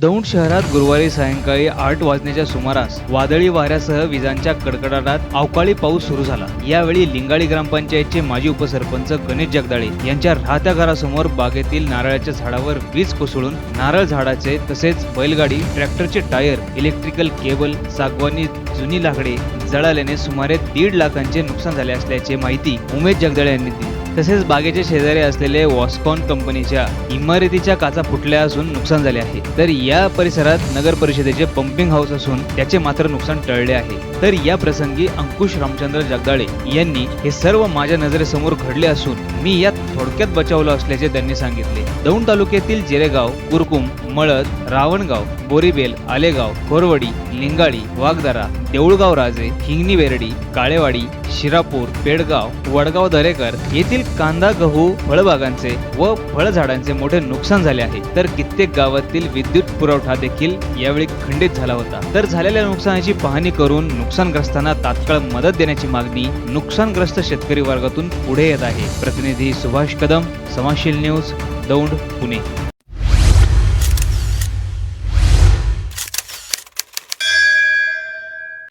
दौंड शहरात गुरुवारी सायंकाळी आठ वाजण्याच्या सुमारास वादळी वाऱ्यासह विजांच्या कडकडाटात अवकाळी पाऊस सुरू झाला. यावेळी लिंगाळी ग्रामपंचायतचे माजी उपसरपंच गणेश जगदाळे यांच्या राहत्या घरासमोर बागेतील नारळाच्या झाडावर वीज कोसळून नारळ झाडाचे तसेच बैलगाडी ट्रॅक्टरचे टायर इलेक्ट्रिकल केबल सागवानी जुनी लाकडे जळाल्याने सुमारे दीड लाखांचे नुकसान झाले असल्याची माहिती उमेश जगदाळे यांनी दिली. तसेच बागेच्या शेजारी असलेले वॉस्कॉन कंपनीच्या इमारतीच्या काचा फुटल्या असून नुकसान झाले आहे. तर या परिसरात नगर परिषदेचे पंपिंग हाऊस असून त्याचे मात्र नुकसान टळले आहे. तर या प्रसंगी अंकुश रामचंद्र जगदाळे यांनी हे सर्व माझ्या नजरेसमोर घडले असून मी यात थोडक्यात बचावलं असल्याचे त्यांनी सांगितले. दौंड तालुक्यातील जिरेगाव कुरकुम मळद रावणगाव बोरीबेल आलेगाव कोरवडी लिंगाळी वाघदारा देऊळगाव राजे हिंगणी बेरडी काळेवाडी शिरापूर पेडगाव वडगाव दरेकर येथील कांदा गहू फळबागांचे व फळझाडांचे मोठे नुकसान झाले आहे. तर कित्येक गावातील विद्युत पुरवठा देखील यावेळी खंडित झाला होता. तर झालेल्या नुकसानाची पाहणी करून नुकसानग्रस्तांना तात्काळ मदत देण्याची मागणी नुकसानग्रस्त शेतकरी वर्गातून पुढे येत आहे. प्रतिनिधी सुभाष कदम समाशील न्यूज दौंड पुणे.